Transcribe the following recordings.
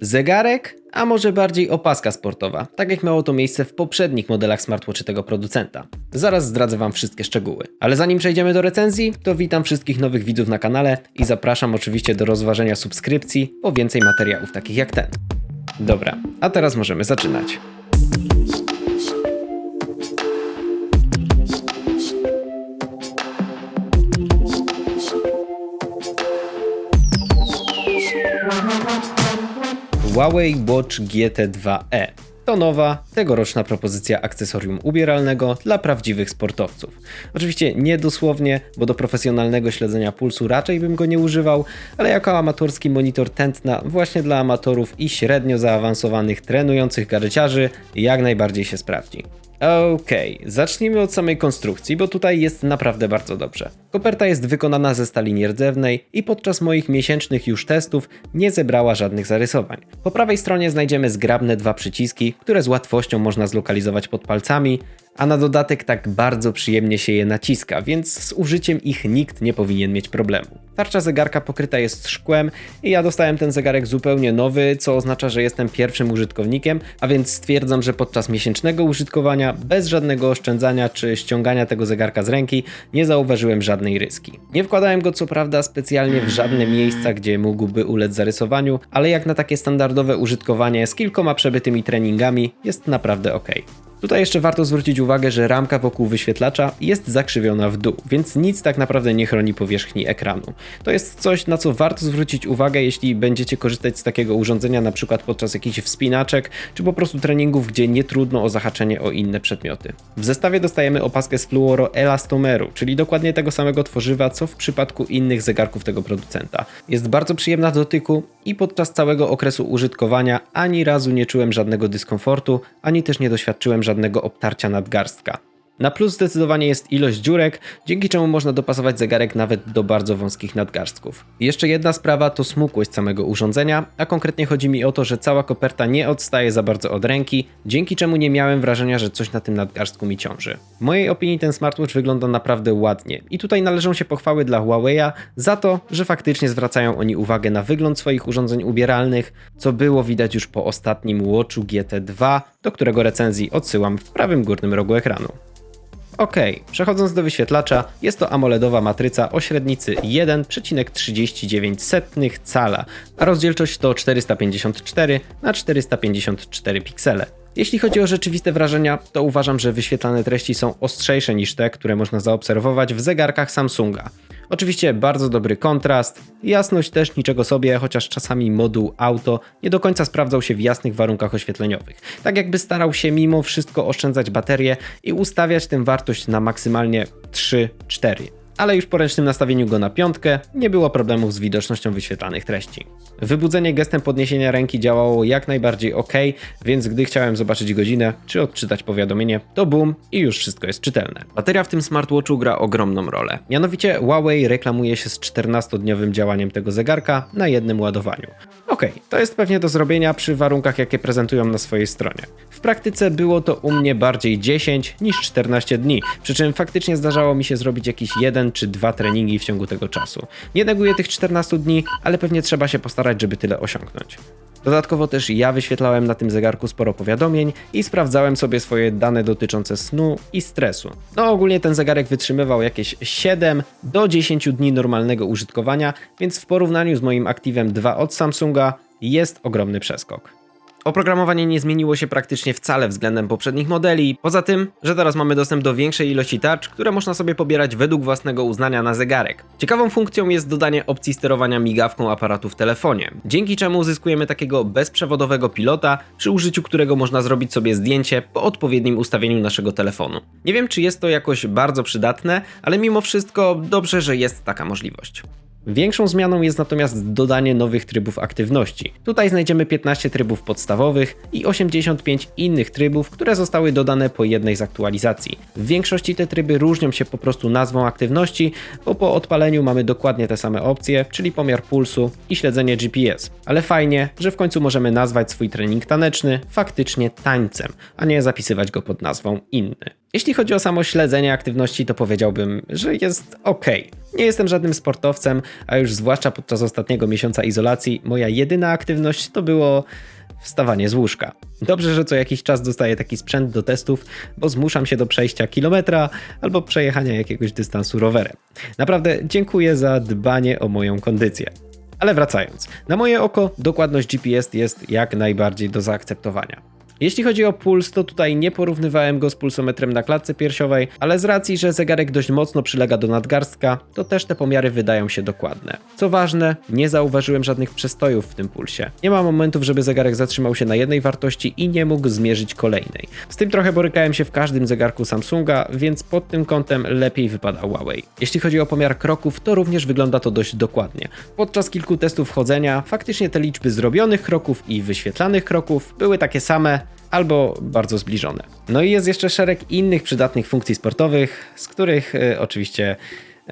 Zegarek, a może bardziej opaska sportowa, tak jak miało to miejsce w poprzednich modelach smartwatchy tego producenta. Zaraz zdradzę Wam wszystkie szczegóły. Ale zanim przejdziemy do recenzji, to witam wszystkich nowych widzów na kanale i zapraszam oczywiście do rozważenia subskrypcji po więcej materiałów takich jak ten. Dobra, a teraz możemy zaczynać. Huawei Watch GT2e. To nowa, tegoroczna propozycja akcesorium ubieralnego dla prawdziwych sportowców. Oczywiście nie dosłownie, bo do profesjonalnego śledzenia pulsu raczej bym go nie używał, ale jako amatorski monitor tętna właśnie dla amatorów i średnio zaawansowanych trenujących gadżeciarzy jak najbardziej się sprawdzi. Okej, zacznijmy od samej konstrukcji, bo tutaj jest naprawdę bardzo dobrze. Koperta jest wykonana ze stali nierdzewnej i podczas moich miesięcznych już testów nie zebrała żadnych zarysowań. Po prawej stronie znajdziemy zgrabne dwa przyciski, które z łatwością można zlokalizować pod palcami, a na dodatek tak bardzo przyjemnie się je naciska, więc z użyciem ich nikt nie powinien mieć problemu. Tarcza zegarka pokryta jest szkłem i ja dostałem ten zegarek zupełnie nowy, co oznacza, że jestem pierwszym użytkownikiem, a więc stwierdzam, że podczas miesięcznego użytkowania, bez żadnego oszczędzania czy ściągania tego zegarka z ręki, nie zauważyłem żadnej ryski. Nie wkładałem go co prawda specjalnie w żadne miejsca, gdzie mógłby ulec zarysowaniu, ale jak na takie standardowe użytkowanie z kilkoma przebytymi treningami jest naprawdę ok. Tutaj jeszcze warto zwrócić uwagę, że ramka wokół wyświetlacza jest zakrzywiona w dół, więc nic tak naprawdę nie chroni powierzchni ekranu. To jest coś, na co warto zwrócić uwagę, jeśli będziecie korzystać z takiego urządzenia na przykład podczas jakichś wspinaczek, czy po prostu treningów, gdzie nie trudno o zahaczenie o inne przedmioty. W zestawie dostajemy opaskę z fluoroelastomeru, czyli dokładnie tego samego tworzywa, co w przypadku innych zegarków tego producenta. Jest bardzo przyjemna do dotyku i podczas całego okresu użytkowania ani razu nie czułem żadnego dyskomfortu, ani też nie doświadczyłem żadnego obtarcia nadgarstka. Na plus zdecydowanie jest ilość dziurek, dzięki czemu można dopasować zegarek nawet do bardzo wąskich nadgarstków. Jeszcze jedna sprawa to smukłość samego urządzenia, a konkretnie chodzi mi o to, że cała koperta nie odstaje za bardzo od ręki, dzięki czemu nie miałem wrażenia, że coś na tym nadgarstku mi ciąży. W mojej opinii ten smartwatch wygląda naprawdę ładnie i tutaj należą się pochwały dla Huawei'a za to, że faktycznie zwracają oni uwagę na wygląd swoich urządzeń ubieralnych, co było widać już po ostatnim Watchu GT2, do którego recenzji odsyłam w prawym górnym rogu ekranu. Ok, przechodząc do wyświetlacza, jest to AMOLEDowa matryca o średnicy 1,39 cala, a rozdzielczość to 454 na 454 piksele. Jeśli chodzi o rzeczywiste wrażenia, to uważam, że wyświetlane treści są ostrzejsze niż te, które można zaobserwować w zegarkach Samsunga. Oczywiście bardzo dobry kontrast, jasność też niczego sobie, chociaż czasami moduł auto nie do końca sprawdzał się w jasnych warunkach oświetleniowych. Tak jakby starał się mimo wszystko oszczędzać baterię i ustawiać tę wartość na maksymalnie 3-4 ale już po ręcznym nastawieniu go na piątkę nie było problemów z widocznością wyświetlanych treści. Wybudzenie gestem podniesienia ręki działało jak najbardziej ok, więc gdy chciałem zobaczyć godzinę czy odczytać powiadomienie, to boom i już wszystko jest czytelne. Bateria w tym smartwatchu gra ogromną rolę. Mianowicie Huawei reklamuje się z 14-dniowym działaniem tego zegarka na jednym ładowaniu. Ok, to jest pewnie do zrobienia przy warunkach jakie prezentują na swojej stronie. W praktyce było to u mnie bardziej 10 niż 14 dni, przy czym faktycznie zdarzało mi się zrobić jakiś jeden czy dwa treningi w ciągu tego czasu. Nie neguję tych 14 dni, ale pewnie trzeba się postarać, żeby tyle osiągnąć. Dodatkowo też ja wyświetlałem na tym zegarku sporo powiadomień i sprawdzałem sobie swoje dane dotyczące snu i stresu. No ogólnie ten zegarek wytrzymywał jakieś 7 do 10 dni normalnego użytkowania, więc w porównaniu z moim Activem 2 od Samsunga jest ogromny przeskok. Oprogramowanie nie zmieniło się praktycznie wcale względem poprzednich modeli, poza tym, że teraz mamy dostęp do większej ilości touch, które można sobie pobierać według własnego uznania na zegarek. Ciekawą funkcją jest dodanie opcji sterowania migawką aparatu w telefonie, dzięki czemu uzyskujemy takiego bezprzewodowego pilota, przy użyciu którego można zrobić sobie zdjęcie po odpowiednim ustawieniu naszego telefonu. Nie wiem, czy jest to jakoś bardzo przydatne, ale mimo wszystko dobrze, że jest taka możliwość. Większą zmianą jest natomiast dodanie nowych trybów aktywności. Tutaj znajdziemy 15 trybów podstawowych, podstawowych i 85 innych trybów, które zostały dodane po jednej z aktualizacji. W większości te tryby różnią się po prostu nazwą aktywności, bo po odpaleniu mamy dokładnie te same opcje, czyli pomiar pulsu i śledzenie GPS. Ale fajnie, że w końcu możemy nazwać swój trening taneczny faktycznie tańcem, a nie zapisywać go pod nazwą inny. Jeśli chodzi o samo śledzenie aktywności, to powiedziałbym, że jest ok. Nie jestem żadnym sportowcem, a już zwłaszcza podczas ostatniego miesiąca izolacji, moja jedyna aktywność to było wstawanie z łóżka. Dobrze, że co jakiś czas dostaję taki sprzęt do testów, bo zmuszam się do przejścia kilometra albo przejechania jakiegoś dystansu rowerem. Naprawdę dziękuję za dbanie o moją kondycję. Ale wracając, na moje oko dokładność GPS jest jak najbardziej do zaakceptowania. Jeśli chodzi o puls, to tutaj nie porównywałem go z pulsometrem na klatce piersiowej, ale z racji, że zegarek dość mocno przylega do nadgarstka, to też te pomiary wydają się dokładne. Co ważne, nie zauważyłem żadnych przestojów w tym pulsie. Nie ma momentów, żeby zegarek zatrzymał się na jednej wartości i nie mógł zmierzyć kolejnej. Z tym trochę borykałem się w każdym zegarku Samsunga, więc pod tym kątem lepiej wypada Huawei. Jeśli chodzi o pomiar kroków, to również wygląda to dość dokładnie. Podczas kilku testów chodzenia, faktycznie te liczby zrobionych kroków i wyświetlanych kroków były takie same, albo bardzo zbliżone. No i jest jeszcze szereg innych przydatnych funkcji sportowych, z których y, oczywiście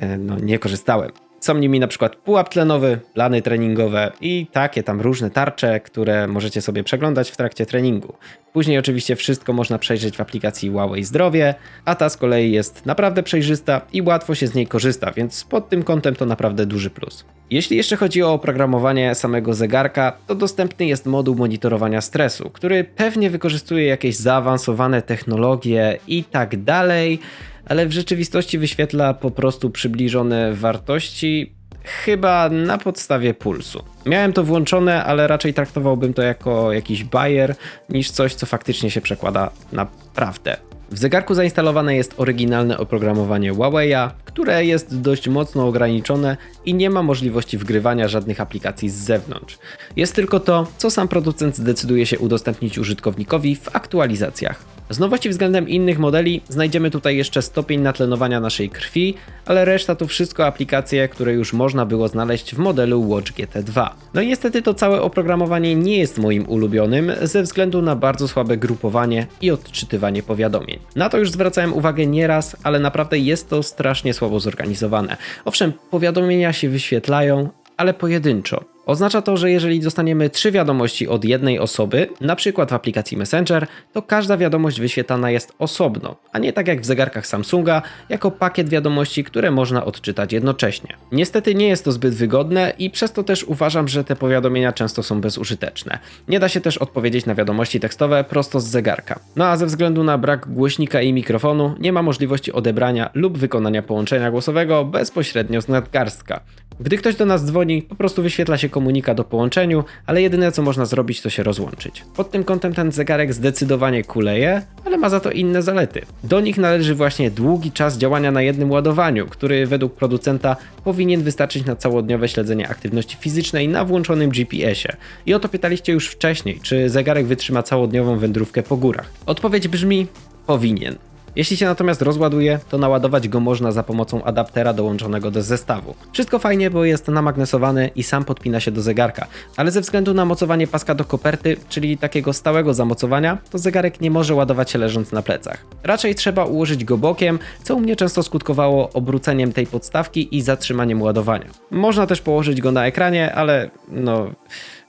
y, no, nie korzystałem. Są nimi na przykład pułap tlenowy, plany treningowe i takie tam różne tarcze, które możecie sobie przeglądać w trakcie treningu. Później oczywiście wszystko można przejrzeć w aplikacji Huawei Zdrowie, a ta z kolei jest naprawdę przejrzysta i łatwo się z niej korzysta, więc pod tym kątem to naprawdę duży plus. Jeśli jeszcze chodzi o oprogramowanie samego zegarka, to dostępny jest moduł monitorowania stresu, który pewnie wykorzystuje jakieś zaawansowane technologie i tak dalej, ale w rzeczywistości wyświetla po prostu przybliżone wartości, chyba na podstawie pulsu. Miałem to włączone, ale raczej traktowałbym to jako jakiś bajer niż coś, co faktycznie się przekłada na prawdę. W zegarku zainstalowane jest oryginalne oprogramowanie Huawei'a, które jest dość mocno ograniczone i nie ma możliwości wgrywania żadnych aplikacji z zewnątrz. Jest tylko to, co sam producent zdecyduje się udostępnić użytkownikowi w aktualizacjach. Z nowości względem innych modeli znajdziemy tutaj jeszcze stopień natlenowania naszej krwi, ale reszta to wszystko aplikacje, które już można było znaleźć w modelu Watch GT2. No i niestety to całe oprogramowanie nie jest moim ulubionym ze względu na bardzo słabe grupowanie i odczytywanie powiadomień. Na to już zwracałem uwagę nieraz, ale naprawdę jest to strasznie słabo zorganizowane. Owszem, powiadomienia się wyświetlają, ale pojedynczo. Oznacza to, że jeżeli dostaniemy trzy wiadomości od jednej osoby, na przykład w aplikacji Messenger, to każda wiadomość wyświetlana jest osobno, a nie tak jak w zegarkach Samsunga, jako pakiet wiadomości, które można odczytać jednocześnie. Niestety nie jest to zbyt wygodne i przez to też uważam, że te powiadomienia często są bezużyteczne. Nie da się też odpowiedzieć na wiadomości tekstowe prosto z zegarka. No a ze względu na brak głośnika i mikrofonu nie ma możliwości odebrania lub wykonania połączenia głosowego bezpośrednio z nadgarstka. Gdy ktoś do nas dzwoni, po prostu wyświetla się komunikat o połączeniu, ale jedyne co można zrobić to się rozłączyć. Pod tym kątem ten zegarek zdecydowanie kuleje, ale ma za to inne zalety. Do nich należy właśnie długi czas działania na jednym ładowaniu, który według producenta powinien wystarczyć na całodniowe śledzenie aktywności fizycznej na włączonym GPS-ie. I o to pytaliście już wcześniej, czy zegarek wytrzyma całodniową wędrówkę po górach. Odpowiedź brzmi powinien. Jeśli się natomiast rozładuje, to naładować go można za pomocą adaptera dołączonego do zestawu. Wszystko fajnie, bo jest namagnesowany i sam podpina się do zegarka, ale ze względu na mocowanie paska do koperty, czyli takiego stałego zamocowania, to zegarek nie może ładować się leżąc na plecach. Raczej trzeba ułożyć go bokiem, co u mnie często skutkowało obróceniem tej podstawki i zatrzymaniem ładowania. Można też położyć go na ekranie, ale no,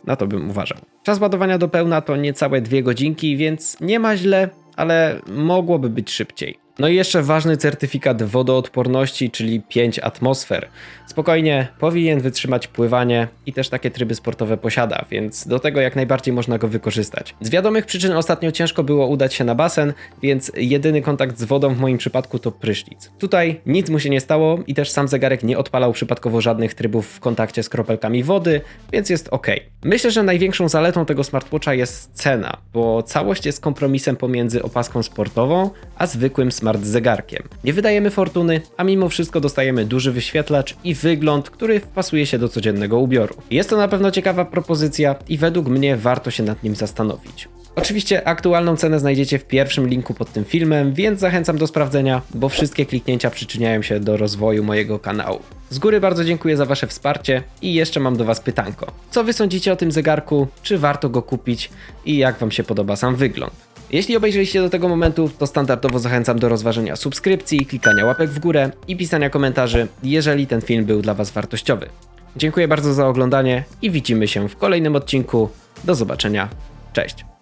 na to bym uważał. Czas ładowania do pełna to niecałe dwie godzinki, więc nie ma źle, ale mogłoby być szybciej. No i jeszcze ważny certyfikat wodoodporności, czyli 5 atmosfer. Spokojnie, powinien wytrzymać pływanie i też takie tryby sportowe posiada, więc do tego jak najbardziej można go wykorzystać. Z wiadomych przyczyn ostatnio ciężko było udać się na basen, więc jedyny kontakt z wodą w moim przypadku to prysznic. Tutaj nic mu się nie stało i też sam zegarek nie odpalał przypadkowo żadnych trybów w kontakcie z kropelkami wody, więc jest ok. Myślę, że największą zaletą tego smartwatcha jest cena, bo całość jest kompromisem pomiędzy opaską sportową a zwykłym smartwatchem smart zegarkiem. Nie wydajemy fortuny, a mimo wszystko dostajemy duży wyświetlacz i wygląd, który wpasuje się do codziennego ubioru. Jest to na pewno ciekawa propozycja i według mnie warto się nad nim zastanowić. Oczywiście aktualną cenę znajdziecie w pierwszym linku pod tym filmem, więc zachęcam do sprawdzenia, bo wszystkie kliknięcia przyczyniają się do rozwoju mojego kanału. Z góry bardzo dziękuję za Wasze wsparcie i jeszcze mam do Was pytanko. Co Wy sądzicie o tym zegarku? Czy warto go kupić? I jak Wam się podoba sam wygląd? Jeśli obejrzeliście do tego momentu, to standardowo zachęcam do rozważenia subskrypcji, klikania łapek w górę i pisania komentarzy, jeżeli ten film był dla Was wartościowy. Dziękuję bardzo za oglądanie i widzimy się w kolejnym odcinku. Do zobaczenia. Cześć.